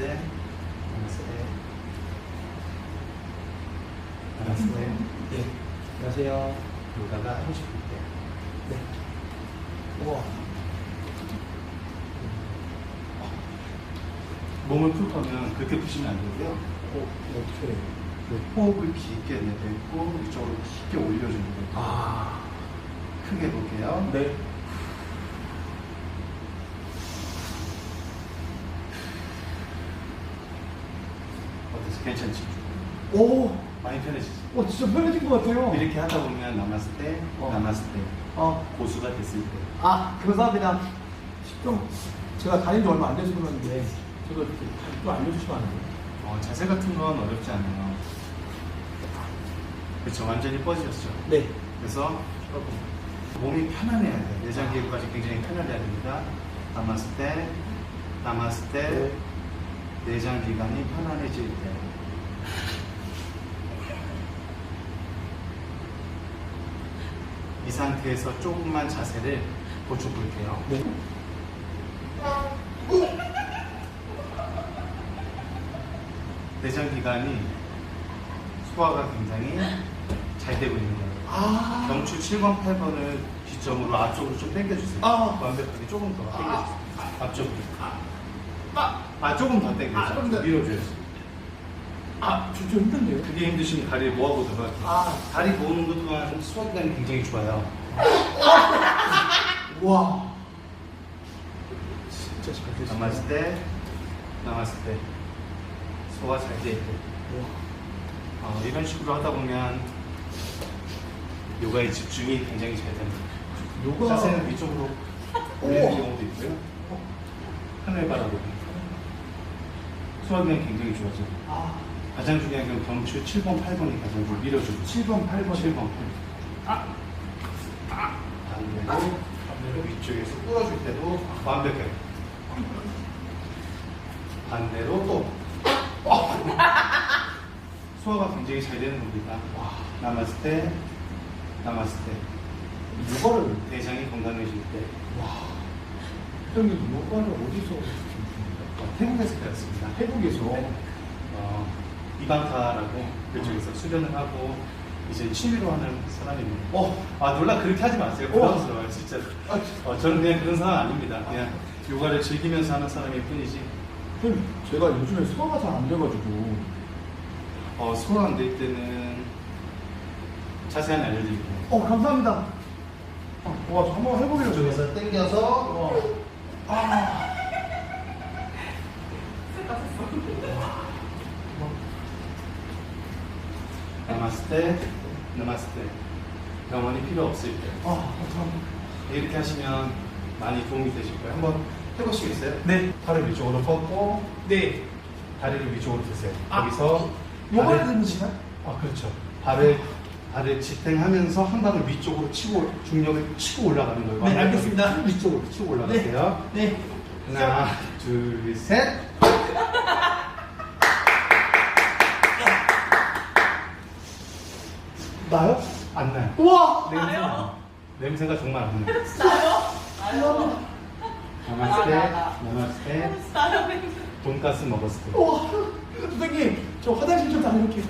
나마스테. 나마스테. 네. 안녕하세요. 요가가 하고 싶을 때. 네. 우와. 몸을 풀 거면 그렇게 푸시면 안 되고요. 어, 어떻게 해요? 그 호흡을 깊게 내뱉고 이쪽으로 깊게 올려주는 거예요. 아. 크게 볼게요. 네. 어때서 괜찮지? 오. 많이 편해지지? 어, 진짜 편해진 것 같아요. 이렇게 하다 보면 나마스 때, 어. 나마스 때, 어. 고수가 됐을 때. 아, 감사합니다. 좀, 제가 다닌 지 얼마 안 돼서 그러는데, 저도 이렇게 좀 알려주시면 안 돼요? 어, 자세 같은 건 어렵지 않아요. 그렇죠. 완전히 뻗으셨죠. 네. 그래서 몸이 편안해야 돼요. 내장 기구까지 굉장히 편안해야 됩니다. 나마스 때, 나마스 때, 내장 기관이 편안해질 때. 이 상태에서 조금만 자세를 고쳐 볼게요. 네. 내장 기관이 소화가 굉장히 잘 되고 있는 거예요. 아. 경추 7번, 8번을 기점으로 앞쪽으로 좀 당겨주세요. 아. 완벽하게 조금 더 당겨주세요. 앞쪽으로. 아, 조금 더 아, 당겨주세요. 좀 더. 밀어줘야지. 아, 좀, 좀 힘든데요? 그게 힘드시면 다리를 모아보도록 할게요. 아. 다리 모으는 것 또한 소화기관이 굉장히 좋아요. 와. 진짜 잘 되시네. 남았을 때, 남았을 때, 소화 잘돼 있고. 와. 어, 이런 식으로 하다 보면 요가의 집중이 굉장히 잘 됩니다. 요가. 자세는 위쪽으로 올리는 경우도 있고요. 하늘 바라보고. 소화기관이 굉장히 좋아져요. 아. 가장 중요한 건 경추 7번, 8번이 가장 좀 밀어주고 7번, 8번. 7번, 8번. 아! 아! 반대로, 반대로 위쪽에서 끌어줄 때도 완벽해요. 반대로 또. 아! 소화가 굉장히 잘 되는 겁니다. 와. 남았을 때, 남았을 때, 요가를. 대장이 건강해질 때, 와. 형님, 요가를 어디서 배우십니까? 어, 태국에서 배웠습니다. 태국에서. 네. 어, 이방카라고 그쪽에서 수련을 하고 이제 취미로 하는 사람입니다. 어. 아 놀라 그렇게 하지 마세요. 어. 부담스러워요, 진짜. 아, 어, 저는 그냥 그런 사람 아닙니다. 그냥 요가를 즐기면서 하는 사람일 뿐이지. 형님, 제가 요즘에 소화가 잘 안 돼가지고. 어, 소화 안 될 때는 자세한 알려드릴게요. 어, 감사합니다. 아, 와, 저 한번 해보려고. 이쪽에서 당겨서 와. 아. 남았을 때, 남았을 때, 병원이 필요 없을 때 아, 감사합니다. 이렇게 하시면 많이 도움이 되실 거예요. 한번 해보시겠어요? 네. 팔을 위쪽으로 뻗고 네. 다리를 위쪽으로 드세요. 아, 요가를 발을- 듣는 시간? 아 그렇죠. 발을 발을 지탱하면서 한 방을 위쪽으로 치고 중력을 치고 올라가는 거예요. 네, 알겠습니다. 위쪽으로 치고 올라가세요. 네. 하나, 둘, 셋. 나요? 안 나요. 우와! 냄새 나요. 냄새가 정말 안 나요. 나요? 남았을 때, 남았을 때, 돈가스 먹었을 때. 우와! 선생님, 저 화장실 좀 다녀올게요.